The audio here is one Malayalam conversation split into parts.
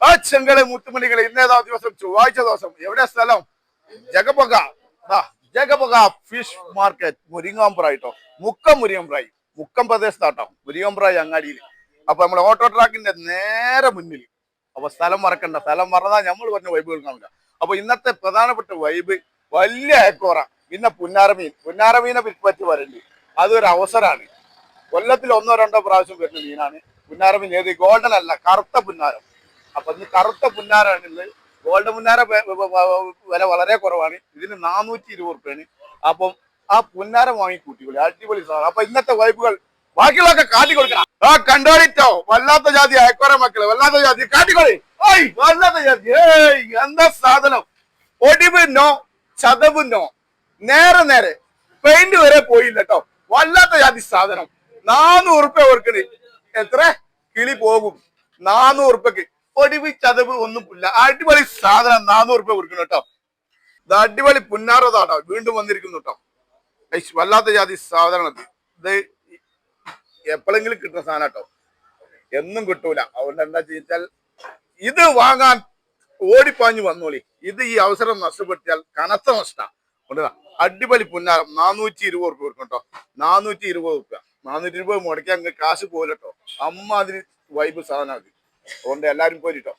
ആ ചെങ്കളെ മുത്തുമണികളെ ഇന്നേതാ ദിവസം ചൊവ്വാഴ്ച ദിവസം. എവിടെ സ്ഥലം? ജഗപൊക. ജഗപൊക ഫിഷ് മാർക്കറ്റ് മുരിങ്ങാമ്പ്ര കേട്ടോ. മുക്കം മുരിങ്ങമ്പ്രായി മുക്കം പ്രദേശത്താട്ടോ. മുരിങ്ങമ്പ്രായി അങ്ങാടിയിൽ. അപ്പൊ നമ്മുടെ ഓട്ടോ ട്രാക്കിന്റെ നേരെ മുന്നിൽ. അപ്പൊ സ്ഥലം മറക്കണ്ട. സ്ഥലം മറന്നാ നമ്മൾ പറഞ്ഞ വൈബുകൾ കാണില്ല അപ്പൊ ഇന്നത്തെ പ്രധാനപ്പെട്ട വൈബ് വലിയ ഏക്കോറ പിന്നെ പുന്നാരമീൻ. പുന്നാരമീനെ പറ്റി വരണ്ട് അതൊരു അവസരമാണ് കൊല്ലത്തിൽ ഒന്നോ രണ്ടോ പ്രാവശ്യം വരുന്ന മീനാണ്. പുന്നാരമീൻ ഏത്? ഗോൾഡൻ അല്ല കറുത്ത പുന്നാരം. അപ്പൊ ഇന്ന് കറുത്ത പുന്നാരാണുള്ളത് ഗോൾഡ് പുന്നാര വില വളരെ കുറവാണ്. ഇതിന് നാനൂറ്റി ഇരുപത് റുപ്യാണ് അപ്പം ആ പുന്നാര വാങ്ങി കൂട്ടിക്കൊള്ളി അടിപൊളി സാധനം. അപ്പൊ ഇന്നത്തെ വൈബുകൾ ബാക്കിയുള്ളതൊക്കെ കാട്ടിക്കൊടുക്കണം. ആ കണ്ടോളിട്ടോ. വല്ലാത്ത ജാതി അയക്കോര മക്കൾ. വല്ലാത്ത ജാതി. കാട്ടിക്കൊള്ളി ഓയ് വല്ലാത്ത ജാതി. ഏയ് എന്താ സാധനം? ഒടിവ് നോ ചതവ് നോ. നേരെ നേരെ. പെയിന്റ് വരെ പോയില്ല കേട്ടോ വല്ലാത്ത ജാതി സാധനം. നാനൂറ് ഉറുപ്യ കൊടുക്കണേ. എത്ര? കിളി പോകും. നാനൂറ് ഉറുപ്യക്ക് ഒടിവ് ചതവ് ഒന്നും ഇല്ല. അടിപൊളി സാധനം നാനൂറ് രൂപ കൊടുക്കണം കേട്ടോ. ഇത് അടിപൊളി പുന്നാറതാട്ടോ വീണ്ടും വന്നിരിക്കുന്നു കേട്ടോ. വല്ലാത്ത ജാതി സാധനം ഇത് എപ്പോഴെങ്കിലും കിട്ടുന്ന സാധനം കേട്ടോ. എന്നും കിട്ടൂല. അതുകൊണ്ട് എന്താ ചോദിച്ചാൽ ഇത് വാങ്ങാൻ ഓടിപ്പാഞ്ഞു വന്നോളി. ഇത് ഈ അവസരം നഷ്ടപ്പെടുത്തിയാൽ കനത്ത നഷ്ട. അടിപൊളി പുന്നാരം. നാനൂറ്റി ഇരുപത് റുപ്യ കൊടുക്കും കേട്ടോ. നാനൂറ്റി ഇരുപത് റുപ്യ. നാനൂറ്റി ഇരുപത് മുടക്കി അങ്ങ് കാശ് പോലട്ടോ അമ്മ അതിന് വൈബ് സാധനം അതുകൊണ്ട് എല്ലാരും പോരിട്ടോ.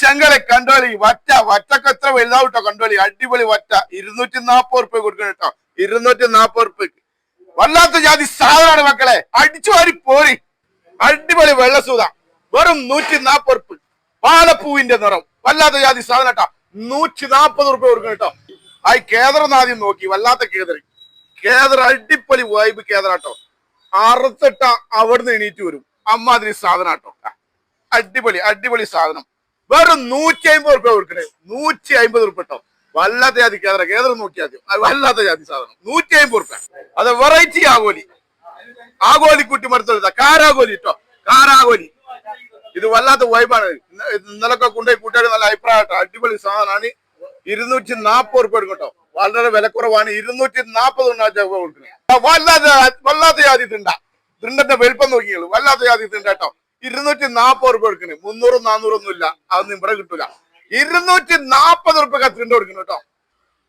ചെങ്കലെ കണ്ടോളി വറ്റ വറ്റക്ക് എത്ര വലുതാവട്ടോ കണ്ടോളി. അടിപൊളി വറ്റ. ഇരുന്നൂറ്റി നാപ്പത് റുപ്യ കൊടുക്കണം കേട്ടോ. ഇരുന്നൂറ്റി നാപ്പത് റുപ്യക്ക് വല്ലാത്ത ജാതി സാധനമാണ് മക്കളെ. അടിച്ചു വാരി പോരി. അടിപൊളി വെള്ളസൂത വെറും നൂറ്റി നാപ്പത് റുപ്യ പാലപ്പൂവിന്റെ നിറം. വല്ലാത്ത ജാതി സാധനം കേട്ടോ. നൂറ്റി നാപ്പത് റുപ്യ കൊടുക്കണം കേട്ടോ. ആ കേദറന്ന് നോക്കി. വല്ലാത്ത കേദറി. കേദർ അടിപൊളി വൈബ് കേദറാട്ടോ അറുത്തിട്ട അവിടുന്ന് എണീറ്റ് വരും. അമ്മാതിരി സാധനം കേട്ടോ. അടിപൊളി അടിപൊളി സാധനം. വെറും നൂറ്റി അമ്പത് റുപ്യ കൊടുക്കണേ. നൂറ്റി അമ്പത് റുപ്യ കേട്ടോ. വല്ലാത്ത ജാതി കേന്ദ്ര കേന്ദ്രം നോക്കിയാൽ മതി. വല്ലാത്ത ജാതി സാധനം. നൂറ്റി അമ്പത് റുപ്യ അത് വെറൈറ്റി ആഗോലി. ആഗോലി കുട്ടി മടുത്തെടുത്ത കാരാഗോലി കേട്ടോ. കാരാഗോലി. ഇത് വല്ലാത്ത വൈബാണ് ഇന്ന- ഇന്നലൊക്കെ കൊണ്ടുപോയി കൂട്ടുകാർ നല്ല അഭിപ്രായട്ടോ അടിപൊളി സാധനമാണ്. ഇരുന്നൂറ്റി നാപ്പത് റുപ്യ കേട്ടോ. വളരെ വിലക്കുറവാണ്. ഇരുന്നൂറ്റി നാപ്പത് കൊടുക്കുന്നത് വല്ലാത്ത വല്ലാത്ത ജാതി തിണ്ട. തിണ്ടന്റെ വലിപ്പം നോക്കിയുള്ളൂ വല്ലാത്ത ജാതി തിണ്ട കേട്ടോ. ഇരുന്നൂറ്റി നാപ്പത് റുപ്യ കൊടുക്കണേ. മുന്നൂറും നാന്നൂറും ഒന്നും ഇല്ല അതൊന്നും ഇവിടെ കിട്ടൂല. ഇരുന്നൂറ്റി നാപ്പത് റുപ്യ തിണ്ട കൊടുക്കണം കേട്ടോ.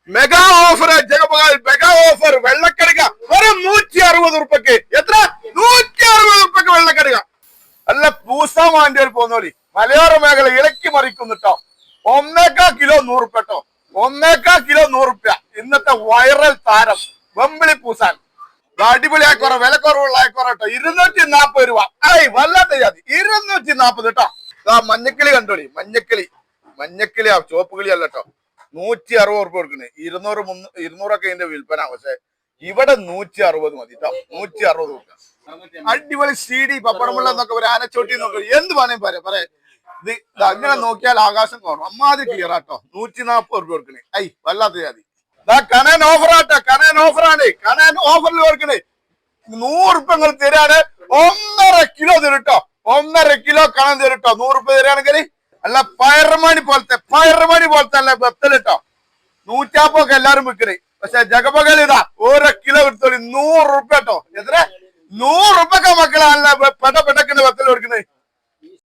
മെഗാ ഓഫർ ജഗപകാൽ മെഗാ ഓഫർ വെള്ളക്കടുക. ഒരു നൂറ്റി അറുപത് റുപ്യക്ക്. എത്ര? നൂറ്റി അറുപത് റുപ്യക്ക് വെള്ളക്കടുക. അല്ല പൂസാമാന്റെ പോന്നോളി മലയോര മേഖല ഇളക്കി മറിക്കുന്നു കേട്ടോ. ഒന്നേക്കാ കിലോ നൂറ് റുപ്യ കേട്ടോ. ഒന്നേക്കാ കിലോ നൂറുപ്യ റുപ്യ. ഇന്നത്തെ വൈറൽ താരം വെമ്പിളി പൂസാൻ. അടിപൊളി ആയിക്കോറ വില കുറവുള്ള ആയിക്കോറ കേട്ടോ ഇരുന്നൂറ്റി നാപ്പത് രൂപ. ഏയ് വല്ലാത്ത ജാതി. ഇരുന്നൂറ്റി നാപ്പത് കേട്ടോ. ആ മഞ്ഞക്കിളി കണ്ടോളി മഞ്ഞക്കിളി. മഞ്ഞക്കിളി ആ ചുവപ്പ് കിളി അല്ല കേട്ടോ. നൂറ്റി അറുപത് ഉറുപ്പ് കൊടുക്കണേ ഇരുന്നൂറ് മുന്നൂ ഇരുന്നൂറൊക്കെ ഇതിന്റെ വിൽപ്പന. പക്ഷെ ഇവിടെ നൂറ്റി അറുപത് മതി കേട്ടോ. നൂറ്റി അറുപത് കൊടുക്കാം അടിപൊളി സി ഡി പപ്പടമുള്ള എന്നൊക്കെ ഒരു ആനച്ചോട്ടി നോക്കി എന്ത് വേണേലും പറയാം പറയാം. ഇത് അങ്ങനെ നോക്കിയാൽ ആകാശം കാണും. അമ്മാതി ക്ലിയർ ആട്ടോ നൂറ്റി നാപ്പത് ഉറുപ്പ് കൊടുക്കണേ ഐ വല്ലാത്ത ജാതി. കനൻ ഓഫർ ആട്ടോ കനൻ ഓഫറാണ് കനൻ ഓഫറിൽ കൊടുക്കണേ. നൂറ് റുപ്യ നിങ്ങൾ തരാണ് ഒന്നര കിലോ തരുട്ടോ ഒന്നര കിലോ കണൻ തരുട്ടോ നൂറ് റുപ്യ തരാണെങ്കിൽ അല്ല പയറുമണി പോലത്തെ പയറുമണി പോലത്തെ അല്ല ബത്തലിട്ടോ നൂറ്റാപ്പൊക്കെ എല്ലാരും വിൽക്കണേ. പക്ഷെ ജഗപകൽ ഇതാ ഓരോ കിലോ എടുത്തോളി നൂറ് റുപ്യ കേട്ടോ എത്ര? നൂറ്